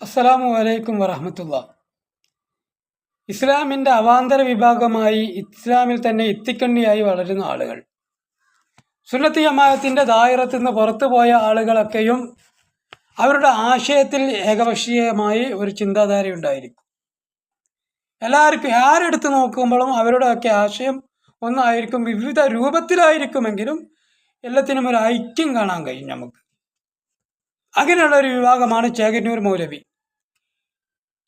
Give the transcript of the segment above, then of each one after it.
അസ്സലാമു അലൈക്കും വറഹമത്തുള്ള. ഇസ്ലാമിന്റെ അവാന്തര വിഭാഗമായി ഇസ്ലാമിൽ തന്നെ ഇത്തിക്കണ്ണിയായി വളരുന്ന ആളുകൾ. സുന്നത്തി ജമാഅത്തിന്റെ ദായിറത്തിൽ നിന്ന് പുറത്തു പോയ ആളുകളൊക്കെയും അവരുടെ ആശയത്തിൽ ഏകപക്ഷീയമായി ഒരു ചിന്താധാര ഉണ്ടായിരിക്കും. എല്ലാവർക്കും ആരെടുത്ത് നോക്കുമ്പോഴും അവരുടെയൊക്കെ ആശയം ഒന്നായിരിക്കും വിവിധ രൂപത്തിലായിരിക്കുമെങ്കിലും എല്ലാത്തിനും ഒരു ഐക്യം കാണാൻ കഴിയും നമുക്ക്. അങ്ങനെയുള്ള ഒരു വിഭാഗമാണ് ചേകന്നൂർ മൗലവി.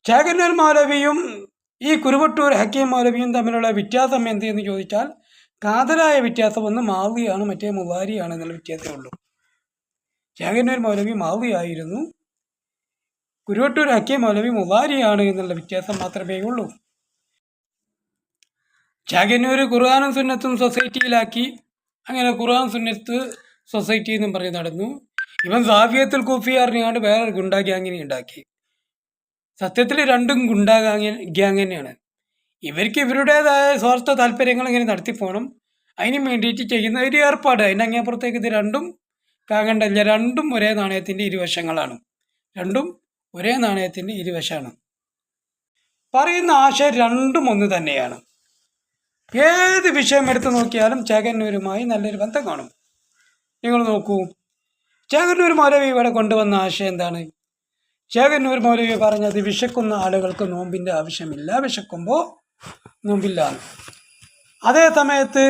ചേകന്നൂർ മൗലവിയും ഈ കുരുവട്ടൂർ ഹക്കീം മൗലവിയും തമ്മിലുള്ള വ്യത്യാസം എന്ത് എന്ന് ചോദിച്ചാൽ കാതലായ വ്യത്യാസം ഒന്ന് മാവിയാണ് മറ്റേ മുവാരിയാണ് എന്നുള്ള വ്യത്യാസമേ ഉള്ളൂ. ചേകന്നൂർ മൗലവി മാവിയായിരുന്നു കുരുവട്ടൂർ ഹക്കീം മൗലവി മുവാരിയാണ് എന്നുള്ള വ്യത്യാസം മാത്രമേ ഉള്ളൂ. ചാകന്നൂർ ഖുർആാനും സുന്നത്തും സൊസൈറ്റിയിലാക്കി. അങ്ങനെ ഖുർആൻ സുന്നത്ത് സൊസൈറ്റി എന്നും പറഞ്ഞ് നടന്നു. ഇവൻ സാഫിയത്തിൽ കൂഫിയാറിനെയാണ് വേറൊരു വേറെ അങ്ങനെ ഉണ്ടാക്കി. സത്യത്തിൽ രണ്ടും ഗുണ്ടാ ഗ്യാങ് ഗ്യാങ് തന്നെയാണ് ഇവർക്ക് ഇവരുടേതായ സ്വാർത്ഥ താല്പര്യങ്ങൾ ഇങ്ങനെ നടത്തിപ്പോണം. അതിന് വേണ്ടിയിട്ട് ചെയ്യുന്ന ഒരു ഏർപ്പാട്. അതിന്റെ അങ്ങേപ്പുറത്തേക്ക് ഇത് രണ്ടും കാകണ്ടല്ല. രണ്ടും ഒരേ നാണയത്തിന്റെ ഇരുവശങ്ങളാണ്. രണ്ടും ഒരേ നാണയത്തിന്റെ ഇരുവശമാണ് പറയുന്ന ആശയം രണ്ടും ഒന്ന് തന്നെയാണ്. ഏത് വിഷയം എടുത്തു നോക്കിയാലും ചേകന്നൂരുമായി നല്ലൊരു ബന്ധം കാണും. നിങ്ങൾ നോക്കൂ. ചേകന്നൂർ മൗലവി ഇവിടെ കൊണ്ടുവന്ന ആശയം എന്താണ്? ചേകന്നൂർ മൗലവി പറഞ്ഞത് വിശക്കുന്ന ആളുകൾക്ക് നോമ്പിന്റെ ആവശ്യമില്ല വിശക്കുമ്പോൾ നോമ്പില്ല അതേ സമയത്ത്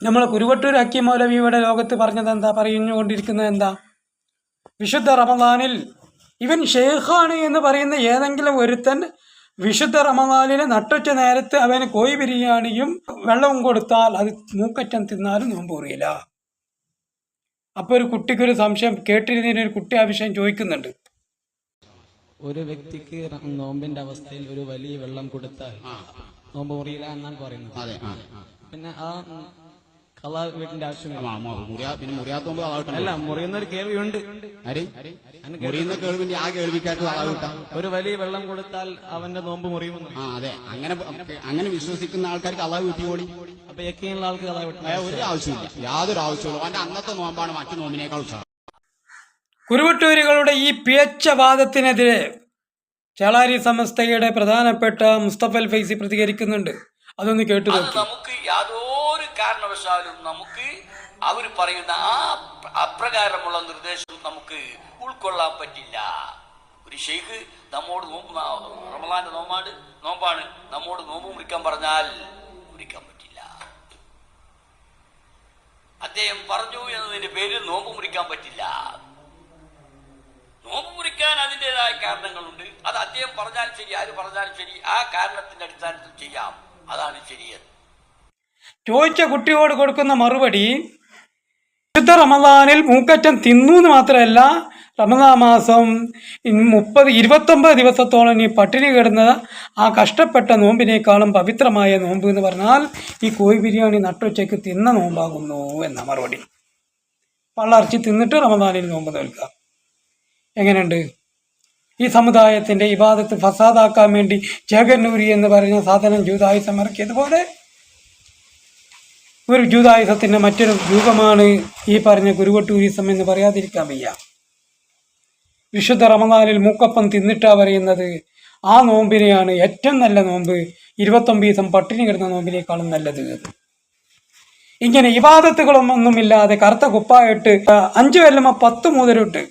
നമ്മൾ കുരുവട്ടൂർ അക്കി മൗലവി ഇവിടെ ലോകത്ത് പറഞ്ഞത് എന്താ? പറഞ്ഞുകൊണ്ടിരിക്കുന്നത് എന്താ? വിശുദ്ധ റമദാനിൽ ഇവൻ ഷെയ്ഖാണ് എന്ന് പറയുന്ന ഏതെങ്കിലും ഒരുത്തൻ വിശുദ്ധ റമദാനിന് നട്ടൊറ്റ നേരത്ത് അവന് കോഴി ബിരിയാണിയും വെള്ളവും കൊടുത്താൽ അത് മൂക്കറ്റം തിന്നാലും നോമ്പ് പറയില്ല അപ്പോൾ ഒരു കുട്ടിക്കൊരു സംശയം കേട്ടിരുന്നതിന് ഒരു കുട്ടി ആ വിഷയം ചോദിക്കുന്നുണ്ട്. ഒരു വ്യക്തിക്ക് നോമ്പിന്റെ അവസ്ഥയിൽ ഒരു വലിയ വെള്ളം കൊടുത്താൽ നോമ്പ് മുറിയില്ല എന്നാണ് പറയുന്നത്. പിന്നെ ആ കളാ വീട്ടിന്റെ ആവശ്യമില്ല. അല്ല മുറിയുന്ന ഒരു കേൾവിയുണ്ട് മുറിയുന്ന കേൾവിന്റെ ആ കേൾവിക്കാർക്ക് അളവിട്ടാ ഒരു വലിയ വെള്ളം കൊടുത്താൽ അവന്റെ നോമ്പ് മുറിയുമെന്ന് ആ അതെ. അങ്ങനെ അങ്ങനെ വിശ്വസിക്കുന്ന ആൾക്കാർക്ക് അളവ് കിട്ടിയോളി അപ്പൊ യക്കീനുള്ള ആൾക്ക് അളവ് ഒരു ആവശ്യമില്ല യാതൊരു ആവശ്യമില്ല അവന്റെ അന്നത്തെ നോമ്പാണ് മറ്റു നോമ്പിനേക്കാൾ ഉത്സാഹം കുരുവട്ടൂരുകളുടെ ഈ പിഴച്ചവാദത്തിനെതിരെ ചേളാരി സമസ്തയുടെ പ്രധാനപ്പെട്ട മുസ്തഫൽ ഫൈസി പ്രതികരിക്കുന്നുണ്ട്. അതൊന്ന് കേട്ടു നമുക്ക് യാതൊരു കാരണവശാലും നമുക്ക് അവർ പറയുന്ന ആ അപ്രകാരമുള്ള നിർദ്ദേശം നമുക്ക് ഉൾക്കൊള്ളാൻ പറ്റില്ല. ഒരു ഷെയ്ഖ് നമ്മോട് നോമ്പ് നാ- റമദാന്റെ നോമ്പാണ് നോമ്പാണ്. നമ്മോട് നോമ്പ് മുറിക്കാൻ പറഞ്ഞാൽ മുറിക്കാൻ പറ്റില്ല. അദ്ദേഹം പറഞ്ഞു എന്നതിന്റെ പേരിൽ നോമ്പ് മുറിക്കാൻ പറ്റില്ല. നോമ്പ് മുറിക്കാൻ അതിന്റെതായ കാരണങ്ങളുണ്ട്. അത് അദ്ദേഹം പറഞ്ഞാലും ശരി ആര് പറഞ്ഞാലും ശരി ആ കാരണത്തിന്റെ അടിസ്ഥാനത്തിൽ ചെയ്യാം. അതാണ് ശരിയത്. ചോദിച്ച കുട്ടിയോട് കൊടുക്കുന്ന മറുപടി വിശുദ്ധ റമദാനിൽ മൂക്കറ്റം തിന്നു എന്ന് മാത്രമല്ല റമദാ മാസം മുപ്പത് ഇരുപത്തൊമ്പത് ദിവസത്തോളം ഈ പട്ടിണി കിടന്ന ആ കഷ്ടപ്പെട്ട നോമ്പിനേക്കാളും പവിത്രമായ നോമ്പ് എന്ന് പറഞ്ഞാൽ ഈ കോഴി ബിരിയാണി നട്ടുച്ചയ്ക്ക് തിന്ന നോമ്പാകുന്നു എന്ന മറുപടി. പള്ളർച്ചി തിന്നിട്ട് റമദാനിൽ നോമ്പ് നോൽക്കുക എങ്ങനെയുണ്ട്? ഈ സമുദായത്തിന്റെ ഇബാദത്ത് ഫസാദാക്കാൻ വേണ്ടി ജഗന്നൂരി എന്ന് പറയുന്ന സാധനം ജൂതായുസം ഇറക്കിയതുപോലെ ഒരു ജൂതായുസത്തിന്റെ മറ്റൊരു രൂപമാണ് ഈ പറഞ്ഞ ഗുരുവട്ടൂരിസം എന്ന് പറയാതിരിക്കാൻ വയ്യ. വിശുദ്ധ റമദാനിൽ മൂക്കപ്പം തിന്നിട്ടാ പറയുന്നത് ആ നോമ്പിനെയാണ് ഏറ്റവും നല്ല നോമ്പ് ഇരുപത്തൊമ്പത് ദിവസം പട്ടിണി കിടന്ന നോമ്പിനേക്കാളും നല്ലത്. ഇങ്ങനെ ഇബാദത്തുകളൊന്നും ഒന്നുമില്ലാതെ കറുത്ത കുപ്പായിട്ട് അഞ്ചു വെല്ലുമ്പോൾ പത്ത് മൂതരിട്ട്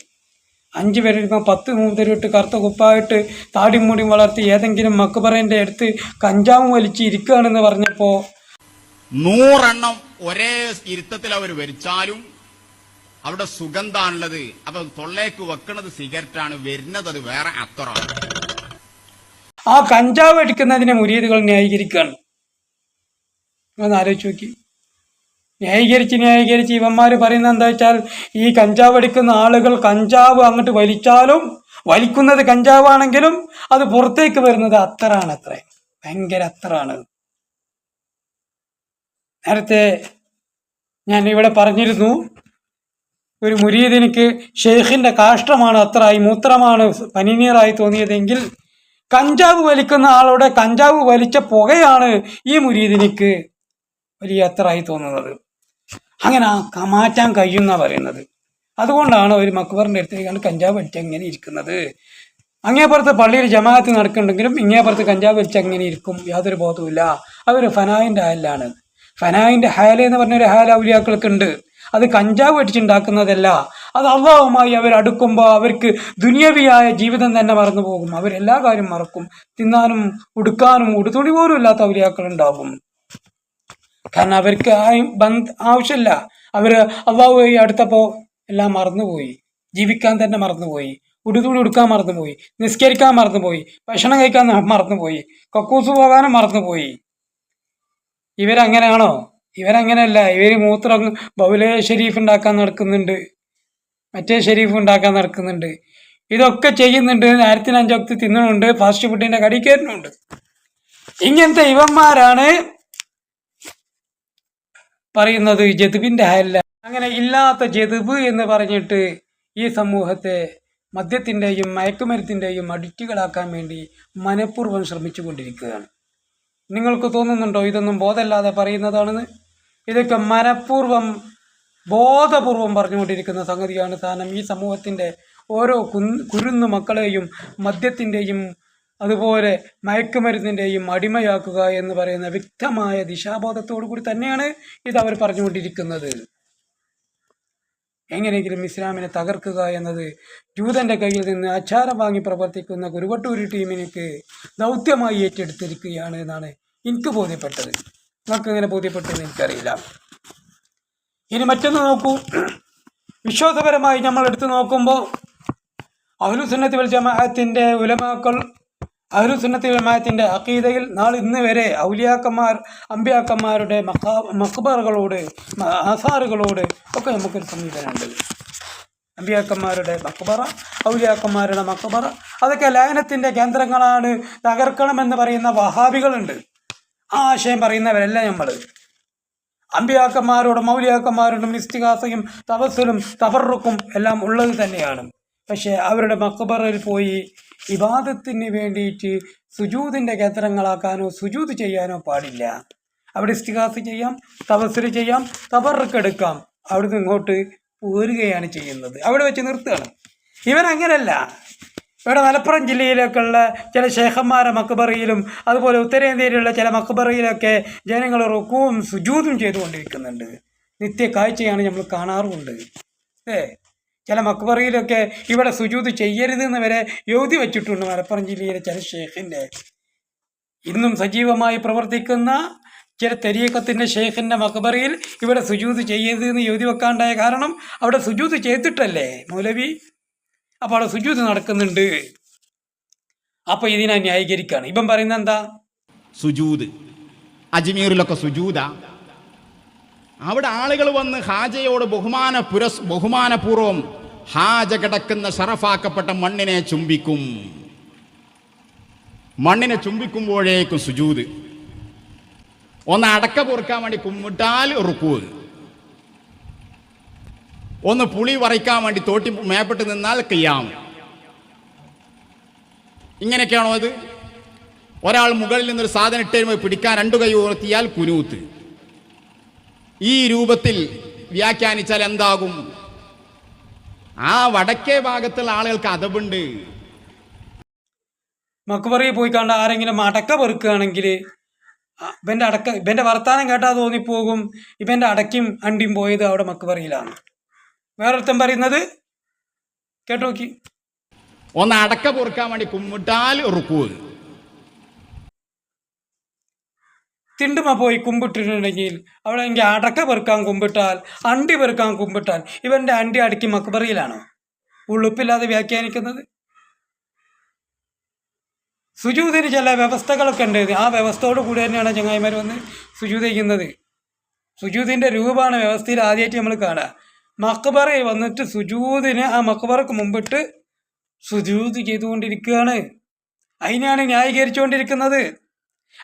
അഞ്ച് പേരുമ്പോൾ പത്ത് മൂതരിട്ട് കറുത്ത കുപ്പായിട്ട് താടിയും മുടിയും വളർത്തി ഏതെങ്കിലും മക്കുപറേന്റെ അടുത്ത് കഞ്ചാവും വലിച്ച് ഇരിക്കുകയാണെന്ന് പറഞ്ഞപ്പോൾ നൂറെണ്ണം ഒരേ ഇരുത്തത്തിൽ അവർ വരിച്ചാലും അവിടെ സുഗന്ധാണുള്ളത്. അപ്പൊ തൊള്ളേക്ക് വെക്കണത് സിഗരറ്റാണ് വരുന്നത് അത് വേറെ അത്ര ആ കഞ്ചാവ് അടിക്കുന്നതിനെ മുരീദുകൾ ന്യായീകരിക്കുകയാണ്. ഒന്ന് ആലോചിച്ച് നോക്കി. ന്യായീകരിച്ച് ന്യായീകരിച്ച് ഇവന്മാർ പറയുന്നത് എന്താ വെച്ചാൽ ഈ കഞ്ചാവ് എടുക്കുന്ന ആളുകൾ കഞ്ചാവ് അങ്ങോട്ട് വലിച്ചാലും വലിക്കുന്നത് കഞ്ചാവാണെങ്കിലും അത് പുറത്തേക്ക് വരുന്നത് അത്തറാണ് അത്രേ ഭയങ്കര അത്തറാണ് നേരത്തെ ഞാൻ ഇവിടെ പറഞ്ഞിരുന്നു ഒരു മുരീദിനിക്ക് ഷെയ്ഖിന്റെ കാഷ്ടമാണ് അത്രായി മൂത്രമാണ് പനിനീറായി തോന്നിയതെങ്കിൽ കഞ്ചാവ് വലിക്കുന്ന ആളുടെ കഞ്ചാവ് വലിച്ച പുകയാണ് ഈ മുരീദിനിക്ക് വലിയ അത്രായി തോന്നുന്നത്. അങ്ങനെ ആ മാറ്റാൻ കഴിയുന്ന പറയുന്നത്. അതുകൊണ്ടാണ് ഒരു മക്ബറിന്റെ അടുത്തേക്കാണ് കഞ്ചാവ് വലിച്ച് ഇങ്ങനെ ഇരിക്കുന്നത്. അങ്ങേപ്പുറത്ത് പള്ളിയിൽ ജമാഅത്ത് നടക്കുന്നുണ്ടെങ്കിലും ഇങ്ങേപ്പുറത്ത് കഞ്ചാവ് വലിച്ച് ഇങ്ങനെ ഇരിക്കും? യാതൊരു ബോധവുമില്ല. അതൊരു ഫനായിന്റെ ഹാലാണ് ഫനായിന്റെ ഹാൽ എന്ന് പറഞ്ഞൊരു ഹാല ഔലിയാക്കൾക്ക് ഉണ്ട്. അത് കഞ്ചാവ് വെടിച്ചുണ്ടാക്കുന്നതല്ല അത് അള്ളാഹുമായി അവർ അടുക്കുമ്പോൾ അവർക്ക് ദുനിയവിയായ ജീവിതം തന്നെ മറന്നു പോകും അവരെല്ലാ കാര്യം മറക്കും. തിന്നാനും ഉടുക്കാനും ഉടുതുണി പോലും ഇല്ലാത്ത ഔലിയാക്കളുണ്ടാകും കാരണം അവർക്ക് ആ ബന്ധ ആവശ്യമില്ല. അവർ അള്ളാഹുമായി അടുത്തപ്പോൾ എല്ലാം മറന്നുപോയി. ജീവിക്കാൻ തന്നെ മറന്നുപോയി. ഉടുതുണി ഉടുക്കാൻ മറന്നുപോയി. നിസ്കരിക്കാൻ മറന്നുപോയി. ഭക്ഷണം കഴിക്കാൻ മറന്നുപോയി. കക്കൂസ് പോകാനും മറന്നുപോയി. ഇവരങ്ങനെയാണോ? ഇവരങ്ങനെയല്ല. ഇവർ മൂത്രം ബൗലേ ഷെരീഫ് ഉണ്ടാക്കാൻ നടക്കുന്നുണ്ട്. മറ്റേ ഷെരീഫ് ഉണ്ടാക്കാൻ നടക്കുന്നുണ്ട്. ഇതൊക്കെ ചെയ്യുന്നുണ്ട്. നേരത്തിന് തിന്നുന്നുണ്ട് ഫാസ്റ്റ് ഫുഡിന്റെ കടി കയറുന്നുണ്ട് ഇങ്ങനത്തെ ഇവന്മാരാണ് പറയുന്നത് ജതുവിന്റെ അല്ല അങ്ങനെ ഇല്ലാത്ത ജതുബ് എന്ന് പറഞ്ഞിട്ട് ഈ സമൂഹത്തെ മദ്യത്തിന്റെയും മയക്കുമരുത്തിന്റെയും അഡിക്റ്റുകളാക്കാൻ വേണ്ടി മനഃപൂർവം ശ്രമിച്ചു കൊണ്ടിരിക്കുകയാണ് നിങ്ങൾക്ക് തോന്നുന്നുണ്ടോ ഇതൊന്നും ബോധമില്ലാതെ പറയുന്നതാണെന്ന്? ഇതൊക്കെ മനഃപൂർവം ബോധപൂർവം പറഞ്ഞുകൊണ്ടിരിക്കുന്ന സംഗതിയാണ്. താനും ഈ സമൂഹത്തിന്റെ ഓരോ കുരുന്നു മക്കളെയും മദ്യത്തിന്റെയും അതുപോലെ മയക്കുമരുന്നിന്റെയും അടിമയാക്കുക എന്ന് പറയുന്ന വ്യക്തമായ ദിശാബോധത്തോടു കൂടി തന്നെയാണ് ഇത് അവർ പറഞ്ഞുകൊണ്ടിരിക്കുന്നത്. എങ്ങനെയെങ്കിലും ഇസ്ലാമിനെ തകർക്കുക എന്നത് ജൂതന്റെ കയ്യിൽ നിന്ന് ആചാരം വാങ്ങി പ്രവർത്തിക്കുന്ന കുരുവട്ടൂരി ടീമിനേക്ക് ദൗത്യമായി ഏറ്റെടുത്തിരിക്കുകയാണ് എന്നാണ് എനിക്ക് ബോധ്യപ്പെട്ടത്. നിങ്ങൾക്ക് എങ്ങനെ ബോധ്യപ്പെട്ടെന്ന് എനിക്കറിയില്ല. ഇനി മറ്റൊന്ന് നോക്കൂ. വിശ്വാസപരമായി നമ്മൾ എടുത്തു നോക്കുമ്പോൾ അഹ്ലുസുന്നത്തി വൽ ജമാഅത്തിന്റെ ഉലമാക്കൾ അഹ്ലുസുന്നത്തി സുന്നത്തി ജമാഅത്തിന്റെ അക്കീതയിൽ നാളെ ഇന്ന് വരെ ഔലിയാക്കന്മാർ അമ്പിയാക്കന്മാരുടെ മക്ബറുകളോട് ആസാറുകളോട് ഒക്കെ നമുക്കൊരു സമീപനമുണ്ട്. അമ്പിയാക്കന്മാരുടെ മക്ബറ ഔലിയാക്കന്മാരുടെ മക്ബറ അതൊക്കെ ലയനത്തിന്റെ കേന്ദ്രങ്ങളാണ് തകർക്കണമെന്ന് പറയുന്ന വഹാബികളുണ്ട്. ആ ആശയം പറയുന്നവരല്ല നമ്മൾ അമ്പിയാക്കന്മാരോടും മൗലിയാക്കന്മാരോടും നിസ്തികാസയും തപസ്സലും തബറുക്കും എല്ലാം ഉള്ളത് തന്നെയാണ്. പക്ഷേ അവരുടെ മക്കബറിൽ പോയി ഇബാദത്തിന് വേണ്ടിയിട്ട് സുജൂതിന്റെ കേന്ദ്രങ്ങളാക്കാനോ സുജൂത് ചെയ്യാനോ പാടില്ല. അവിടെ ഇസ്തിഹാസ് ചെയ്യാം തപസ്സിൽ ചെയ്യാം തബറക്ക് എടുക്കാം. അവിടുന്ന് ഇങ്ങോട്ട് പോരുകയാണ് ചെയ്യുന്നത്. അവിടെ വെച്ച് നിർത്തുകയാണ്. ഇവൻ അങ്ങനെയല്ല. ഇവിടെ മലപ്പുറം ജില്ലയിലൊക്കെയുള്ള ചില ശേഖന്മാരെ മക്ബറയിലും അതുപോലെ ഉത്തരേന്ത്യയിലുള്ള ചില മക്ബറയിലൊക്കെ ജനങ്ങൾ റുക്കുവും സുജൂതും ചെയ്തുകൊണ്ടിരിക്കുന്നുണ്ട്. നിത്യ കാഴ്ചയാണ് നമ്മൾ കാണാറുമുണ്ട്. ഏ? ചില മക്ബറയിലൊക്കെ ഇവിടെ സുജൂത് ചെയ്യരുതെന്ന് വരെ എഴുതി വെച്ചിട്ടുണ്ട് മലപ്പുറം ജില്ലയിലെ ചില ഷേഖിന്റെ. ഇന്നും സജീവമായി പ്രവർത്തിക്കുന്ന ചില തെരീക്കത്തിന്റെ ഷേഖിന്റെ മക്ബറയിൽ ഇവിടെ സുജൂത് ചെയ്യരുത് എന്ന് എഴുതി വെക്കാണ്ടായ കാരണം അവിടെ സുജൂത് ചെയ്തിട്ടല്ലേ മൗലവി? അപ്പോൾ അവിടെ സുജൂത് നടക്കുന്നുണ്ട്. അപ്പോൾ ഇതിനെ ന്യായീകരിക്കുകയാണ് ഇപ്പം പറയുന്നത് എന്താ? സുജൂത്. അജ്മീറിലൊക്കെ സുജൂത. അവിടെ ആളുകൾ വന്ന് ഹാജയോട് ബഹുമാന പുരസ് ബഹുമാനപൂർവം ഹാജ കിടക്കുന്ന ഷറഫാക്കപ്പെട്ട മണ്ണിനെ ചുംബിക്കും. മണ്ണിനെ ചുംബിക്കുമ്പോഴേക്കും സുജൂത്. ഒന്ന് അടക്ക പൊറുക്കാൻ വേണ്ടി കുമ്മിട്ടാൽ റുക്കൂത് ഒന്ന് പുളി വറയ്ക്കാൻ വേണ്ടി തോട്ടി മേപ്പെട്ട് നിന്നാൽ കയ്യാം ഇങ്ങനെയൊക്കെയാണോ അത് ഒരാൾ മുകളിൽ നിന്നൊരു സാധനം ഇട്ട് വരുമ്പോൾ പിടിക്കാൻ രണ്ടു കൈ ഉയർത്തിയാൽ കുനൂത്ത്. ഈ രൂപത്തിൽ വ്യാഖ്യാനിച്ചാൽ എന്താകും? ആ വടക്കേ ഭാഗത്തുള്ള ആളുകൾക്ക് അതവുണ്ട്. മക്കുപറയിൽ പോയി കണ്ട ആരെങ്കിലും അടക്ക പെറുക്കുകയാണെങ്കിൽ ഇവന്റെ അടക്ക ഇവന്റെ വർത്താനം കേട്ടാൽ തോന്നിപ്പോകും. ഇവന്റെ അടക്കും അണ്ടിയും പോയത് അവിടെ മക്കുപറയിലാണ് വേറൊരുത്തൻ പറയുന്നത് കേട്ടോക്കി. ഒന്ന് അടക്ക പൊറുക്കാൻ വേണ്ടി കുമ്മിട്ടാൽ റുക്കുവ് തിണ്ടുമ പോയി കുമ്പിട്ടിട്ടുണ്ടെങ്കിൽ അവിടെ എങ്കിൽ അടക്ക പെറുക്കാൻ കുമ്പിട്ടാൽ അണ്ടി പെറുക്കാൻ കുമ്പിട്ടാൽ ഇവന്റെ അണ്ടി അടുക്കി മക്ബറിയിലാണോ? ഉളുപ്പില്ലാതെ വ്യാഖ്യാനിക്കുന്നത്? സുജൂതിന് ചില വ്യവസ്ഥകളൊക്കെ ഉണ്ട്. ആ വ്യവസ്ഥയോട് കൂടി തന്നെയാണ് ചങ്ങായിമാർ വന്ന് സുജൂത് ചെയ്യുന്നത് സുജൂതിന്റെ രൂപമാണ് വ്യവസ്ഥയിൽ ആദ്യമായിട്ട് നമ്മൾ കാണുക. മക്ബറയിൽ വന്നിട്ട് സുജൂതിന് ആ മക്ബറക്ക് മുമ്പിട്ട് സുജൂത് ചെയ്തുകൊണ്ടിരിക്കുകയാണ്. അതിനെയാണ് ന്യായീകരിച്ചുകൊണ്ടിരിക്കുന്നത്.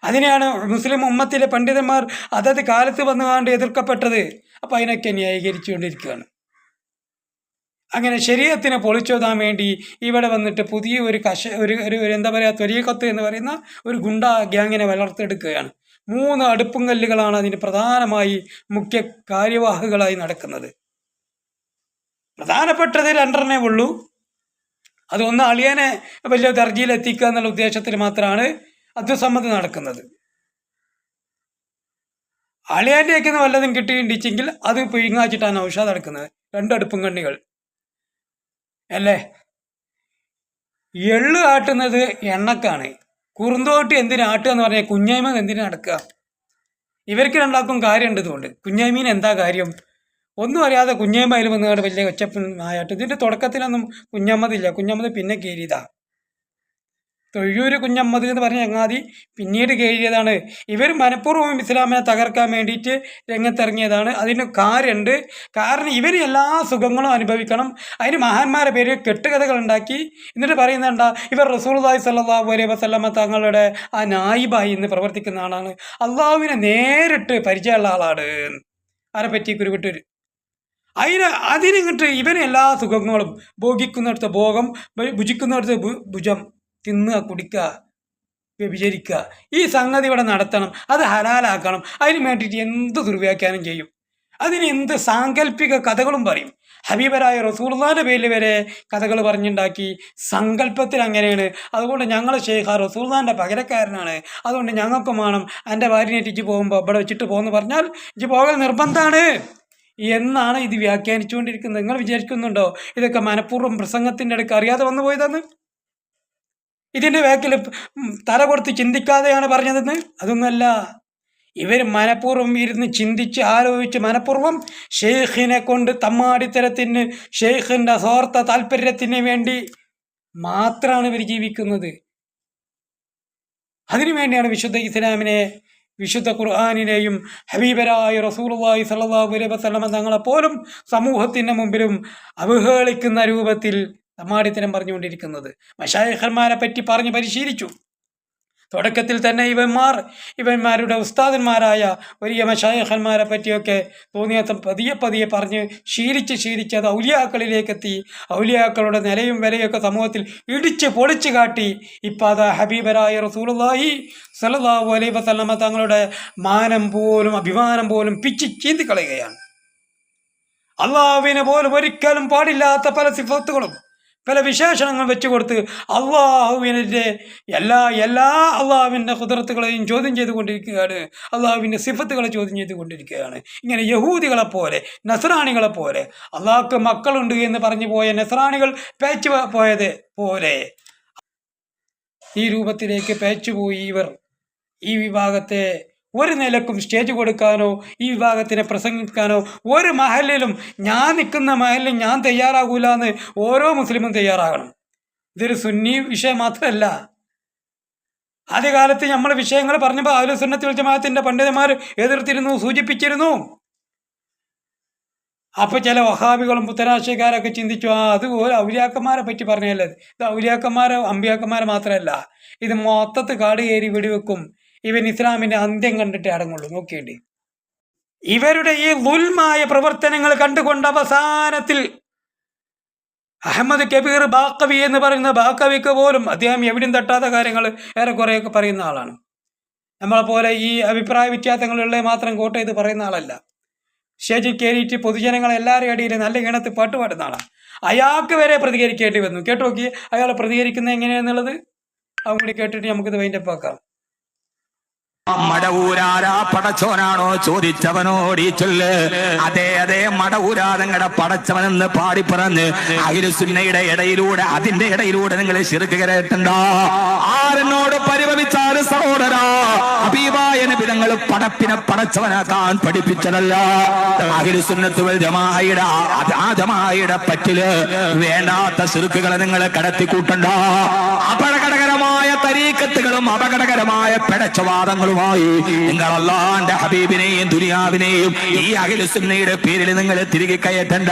അതിനെയാണ് മുസ്ലിം ഉമ്മത്തിലെ പണ്ഡിതന്മാർ അതത് കാലത്ത് വന്നുകൊണ്ട് എതിർക്കപ്പെട്ടത്. അപ്പം അതിനൊക്കെ ന്യായീകരിച്ചുകൊണ്ടിരിക്കുകയാണ്. അങ്ങനെ ശരീരത്തിനെ പൊളിച്ചോതാൻ വേണ്ടി ഇവിടെ വന്നിട്ട് പുതിയ ഒരു കശ ഒരു ഒരു എന്താ പറയുക ത്വരീക്കത്ത് എന്ന് പറയുന്ന ഒരു ഗുണ്ട ഗ്യാങ്ങിനെ വളർത്തെടുക്കുകയാണ് മൂന്ന് അടുപ്പും കല്ലുകളാണ് അതിന് പ്രധാനമായി മുഖ്യ കാര്യവാഹകളായി നടക്കുന്നത്. പ്രധാനപ്പെട്ടത് രണ്ടെണ്ണേ ഉള്ളൂ. അതൊന്ന് അളിയനെ വലിയ ദർജയിൽ എത്തിക്കുക എന്നുള്ള ഉദ്ദേശത്തിൽ മാത്രമാണ് അധ്വസമ്മതി നടക്കുന്നത്. അളിയാന്റെയൊക്കെ വല്ലതും കിട്ടിയിട്ടുണ്ടെങ്കിൽ അത് പിഴുങ്ങാച്ചിട്ടാണ് ഔഷധം നടക്കുന്നത് രണ്ടടുപ്പും കണ്ണികൾ. അല്ലേ? എള്ള് ആട്ടുന്നത് എണ്ണക്കാണ്. കുറുന്തോട്ടി എന്തിനാ ആട്ടുക എന്ന് പറഞ്ഞാൽ കുഞ്ഞായ്മ എന്തിനാ നടക്കുക? ഇവർക്ക് രണ്ടാക്കും കാര്യമുണ്ട് ഇതുകൊണ്ട്. കുഞ്ഞായ്മീന് എന്താ കാര്യം? ഒന്നും അറിയാതെ കുഞ്ഞായ്മ അതിൽ വന്നുകൊണ്ട് വലിയ ഒച്ചപ്പൻ ആയിട്ട്. ഇതിന്റെ തുടക്കത്തിലൊന്നും കുഞ്ഞമ്മതില്ല. കുഞ്ഞമ്മത് പിന്നെ കയറിയതാ. തൊഴിയൂര് കുഞ്ഞമ്മതി എന്ന് പറഞ്ഞ ചങ്ങാതി പിന്നീട് കയറിയതാണ് ഇവർ മനഃപൂർവം ഇസ്ലാമിനെ തകർക്കാൻ വേണ്ടിയിട്ട് രംഗത്തിറങ്ങിയതാണ്. അതിന് കാരുണ്ട് കാരണം ഇവർ എല്ലാ സുഖങ്ങളും അനുഭവിക്കണം. അതിന് മഹാന്മാരെ പേര് കെട്ടുകഥകൾ ഉണ്ടാക്കി. എന്നിട്ട് പറയുന്നുണ്ട ഇവർ റസൂൽദായ് സല്ലാഹു അലൈ വസ്ലമ തങ്ങളുടെ ആ നായിബായി എന്ന് പ്രവർത്തിക്കുന്ന ആളാണ്. അള്ളാഹുവിനെ നേരിട്ട് പരിചയമുള്ള ആളാണ്. ആരെ പറ്റി കുരുവിട്ടൂർ അതിന് അതിനിങ്ങോട്ട് ഇവൻ എല്ലാ സുഖങ്ങളും ഭോഗിക്കുന്നിടത്ത് ഭോഗം ഭുജിക്കുന്നിടത്ത് ഭുജം. തിന്നുക കുടിക്കുക വ്യഭിചരിക്കുക. ഈ സംഗതി ഇവിടെ നടത്തണം. അത് ഹലാലാക്കണം. അതിന് വേണ്ടിയിട്ട് എന്ത് ദുർവ്യാഖ്യാനം ചെയ്യും? അതിന് എന്ത് സാങ്കല്പിക കഥകളും പറയും? ഹബീബരായ റസൂർദാന്റെ പേരിൽ വരെ കഥകൾ പറഞ്ഞുണ്ടാക്കി. സങ്കല്പത്തിൽ അങ്ങനെയാണ്. അതുകൊണ്ട് ഞങ്ങൾ ഷെയ്ഖ റസൂർദാന്റെ പകരക്കാരനാണ്. അതുകൊണ്ട് ഞങ്ങൾക്കും വേണം എന്റെ ഭാര്യനെ ഇജ്ജ് പോകുമ്പോൾ ഇവിടെ വെച്ചിട്ട് പോകുമെന്ന് പറഞ്ഞാൽ ഇജ്ജ് പോകൽ നിർബന്ധമാണ് എന്നാണ് ഇത് വ്യാഖ്യാനിച്ചുകൊണ്ടിരിക്കുന്നത്. നിങ്ങൾ വിചാരിക്കുന്നുണ്ടോ? ഇതൊക്കെ മനഃപൂർവം പ്രസംഗത്തിന്റെ അടുക്ക് അറിയാതെ വന്നു പോയതെന്ന്? ഇതിന്റെ ബാക്കിൽ തല കൊടുത്ത് ചിന്തിക്കാതെയാണ് പറഞ്ഞതെന്ന്? അതൊന്നുമല്ല. ഇവർ മനഃപൂർവം ഇരുന്ന് ചിന്തിച്ച് ആലോചിച്ച് മനഃപൂർവം ഷെയ്ഖിനെ കൊണ്ട് തമ്മാടിത്തരത്തിന് ഷെയ്ഖിന്റെ സ്വാർത്ഥ താല്പര്യത്തിന് വേണ്ടി മാത്രമാണ് ഇവർ ജീവിക്കുന്നത്. അതിനുവേണ്ടിയാണ് വിശുദ്ധ ഇസ്ലാമിനെ വിശുദ്ധ ഖുർആാനിനെയും ഹബീബരായ റസൂലുള്ളാഹി സ്വല്ലല്ലാഹു അലൈഹി വസല്ലമ തങ്ങളെപ്പോലും സമൂഹത്തിന്റെ മുമ്പിലും അവഹേളിക്കുന്ന രൂപത്തിൽ തമ്മാടിത്തരം പറഞ്ഞുകൊണ്ടിരിക്കുന്നത്. മഷായഹന്മാരെ പറ്റി പറഞ്ഞ് പരിശീലിച്ചു. തുടക്കത്തിൽ തന്നെ ഇവന്മാർ ഇവന്മാരുടെ ഉസ്താദന്മാരായ വലിയ മഷായഹന്മാരെ പറ്റിയൊക്കെ തോന്നിയത്തം പതിയെ പതിയെ പറഞ്ഞ് ശീലിച്ച് ശീലിച്ച് അത് ഔലിയാക്കളിലേക്കെത്തി. ഔലിയാക്കളുടെ നിലയും വിലയൊക്കെ സമൂഹത്തിൽ ഇടിച്ച് പൊളിച്ചു കാട്ടി. ഇപ്പം അത് ഹബീബരായ റസൂലുള്ളാഹി സലതാവു അലൈഹി വസല്ലമ തങ്ങളുടെ മാനം പോലും അഭിമാനം പോലും പിച്ചി ചീന്തിക്കളയുകയാണ്. അള്ളാഹുവിനെ പോലും ഒരിക്കലും പാടില്ലാത്ത പല സിഫത്തുകളും പല വിശേഷണങ്ങൾ വെച്ചു കൊടുത്ത് അള്ളാഹുവിന്റെ എല്ലാ എല്ലാ അള്ളാഹുവിന്റെ കുതിർത്തുകളെയും ചോദ്യം ചെയ്തുകൊണ്ടിരിക്കുകയാണ് അള്ളാഹുവിന്റെ സിഫത്തുകളെ ചോദ്യം ചെയ്തുകൊണ്ടിരിക്കുകയാണ് ഇങ്ങനെ യഹൂദികളെ പോലെ നസ്രാണികളെ പോലെ അള്ളാഹ്ക്ക് മക്കളുണ്ട് എന്ന് പറഞ്ഞു പോയ നസ്രാണികൾ പേച്ചു പോയത് പോലെ. ഈ രൂപത്തിലേക്ക് പേച്ചുപോയി ഇവർ. ഈ വിഭാഗത്തെ ഒരു നിലക്കും സ്റ്റേജ് കൊടുക്കാനോ ഈ വിഭാഗത്തിനെ പ്രസംഗിക്കാനോ ഒരു മഹലിലും ഞാൻ നിൽക്കുന്ന മഹലിൽ ഞാൻ തയ്യാറാകൂല എന്ന് ഓരോ മുസ്ലിമും തയ്യാറാകണം. ഇതൊരു സുന്നി വിഷയം മാത്രമല്ല. ആദ്യകാലത്ത് നമ്മൾ വിഷയങ്ങൾ പറഞ്ഞപ്പോൾ ആലു സുന്നത്തിൽ ജമാഅത്തിന്റെ പണ്ഡിതന്മാർ എതിർത്തിരുന്നു സൂചിപ്പിച്ചിരുന്നു. അപ്പോൾ ചില വഹാബികളും പുത്തരാശയക്കാരൊക്കെ ചിന്തിച്ചു ആ അത് ഒരു ഔലിയാക്കന്മാരെ പറ്റി പറഞ്ഞല്ലേ? ഇത് ഔലിയാക്കന്മാരെ അമ്പിയാക്കന്മാരെ മാത്രമല്ല. ഇത് മൊത്തത്ത് കാട് കയറി വെടിവെക്കും. ഇവൻ ഇസ്ലാമിന്റെ അന്ത്യം കണ്ടിട്ട് അടങ്ങുള്ളൂ. നോക്കിയിട്ട് ഇവരുടെ ഈ ദുൽമായ പ്രവർത്തനങ്ങൾ കണ്ടുകൊണ്ട് അവസാനത്തിൽ അഹമ്മദ് കബീർ ബാക്കവി എന്ന് പറയുന്ന ബാക്കവിക്ക് പോലും അദ്ദേഹം എവിടെയും തട്ടാത്ത കാര്യങ്ങൾ ഏറെക്കുറെയൊക്കെ പറയുന്ന ആളാണ്. നമ്മളെ പോലെ ഈ അഭിപ്രായ വ്യത്യാസങ്ങളുള്ള മാത്രം കോട്ട് ചെയ്ത് പറയുന്ന ആളല്ല. സ്റ്റേജിൽ കയറിയിട്ട് പൊതുജനങ്ങളെ എല്ലാവരും ഇടയിൽ നല്ല ഗണത്ത് പാട്ട് പാടുന്ന ആളാണ്. അയാൾക്ക് വരെ പ്രതികരിക്കേണ്ടി വന്നു. കേട്ടോ നോക്കി അയാൾ പ്രതികരിക്കുന്നത് എങ്ങനെയാണെന്നുള്ളത് അതും കൂടി കേട്ടിട്ട് നമുക്കിത് വൈൻഡപ്പ് ആക്കാം. മടവൂരാരാ പടച്ചോനാണോ ചോദിച്ചവനോട് ചൊല്ല്. അതെ അതെ മടവൂരാ നിങ്ങളുടെ പടച്ചവനെന്ന് പാടി പറഞ്ഞ്. അഹിരുസുന്നയുടെ ഇടയിലൂടെ അതിന്റെ ഇടയിലൂടെ നിങ്ങൾ ശിർക്ക് കയറ്റണ്ടോ ആരെന്നോട് പരിഭവിച്ചാൽ സഹോദരാ. അഭിവായന പിതങ്ങൾ പടപ്പിനെ പടച്ചവനാക്കാൻ പഠിപ്പിച്ചതല്ല. ആ- ആ ജമാഅയുടെ പറ്റിൽ വേണ്ടാത്ത ശിർക്കുകളെ നിങ്ങൾ കടത്തിക്കൂട്ടണ്ട. അപകടകരമായ തരീക്കത്തുകളും അപകടകരമായ പിടച്ചവാദങ്ങളുമായി നിങ്ങൾ അള്ളാന്റെ ഹബീബിനെയും ദുനിയാവിനെയും ഈ അഖിലുസുന്നയുടെ പേരിൽ നിങ്ങൾ തിരികെ കയറ്റണ്ട.